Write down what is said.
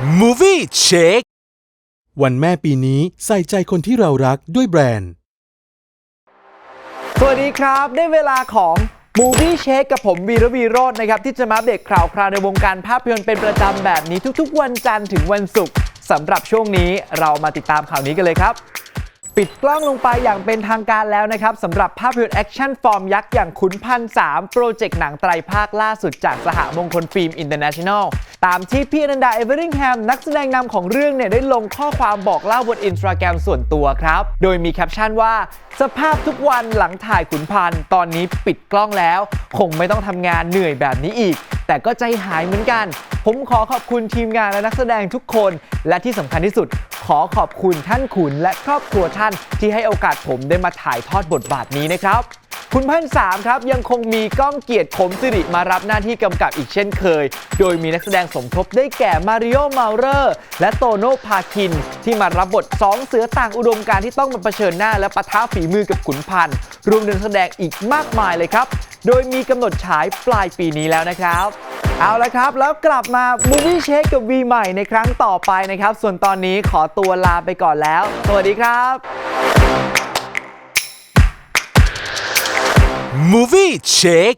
Movie Check วันแม่ปีนี้ใส่ใจคนที่เรารักด้วยแบรนด์ สวัสดีครับ ได้เวลาของ Movie Shake กับผมวีระวีโรจน์นะครับ ที่จะมาอัปเดตข่าวคราวในวงการภาพยนตร์เป็นประจำแบบนี้ทุกๆ วันจันทร์ถึงวันศุกร์สำหรับช่วงนี้เรามาติดตามข่าวนี้กันเลยครับ ปิดกล้องลงไปอย่างเป็นทางการแล้วนะครับสำหรับภาพยนตร์แอคชั่นฟอร์มยักษ์อย่างขุนพันสามโปรเจกต์หนังไตรภาคล่าสุดจากสหมงคลฟิล์มอินเตอร์เนชั่นแนลตามที่พี่อนันดาเอเวอริงแฮมนักแสดงนำของเรื่องเนี่ยได้ลงข้อความบอกเล่าบนอินสตาแกรมส่วนตัวครับ โดยมีแคปชั่นว่า สภาพทุกวันหลังถ่ายขุนพันตอนนี้ปิดกล้องแล้ว คงไม่ต้องทำงานเหนื่อยแบบนี้อีก แต่ก็ใจหายเหมือนกัน ผมขอขอบคุณทีมงานและนักแสดงทุกคน และที่สำคัญที่สุด ขอขอบคุณท่านขุนและครอบครัวท่านที่ให้โอกาสผมได้มาถ่ายทอดบทบาทนี้นะครับคุณพันสามครับ ยังคงมีก้องเกียรติขมสิริมารับหน้าที่กำกับอีกเช่นเคย โดยมีนักแสดงสมทบได้แก่มาริโอมาเรอร์และโตโน่พาคิน ที่มารับบทสองเสือต่างอุดมการที่ต้องมาเผชิญหน้าและปะทะฝีมือกับขุนพันธ์รวมถึงนักแสดงอีกมากมายเลยครับ โดยมีกำหนดฉายปลายปีนี้แล้วนะครับ เอาละครับ แล้วกลับมา Movie Check กับ V ใหม่ในครั้งต่อไปนะครับ ส่วนตอนนี้ขอตัวลาไปก่อนแล้ว สวัสดีครับ Movie Check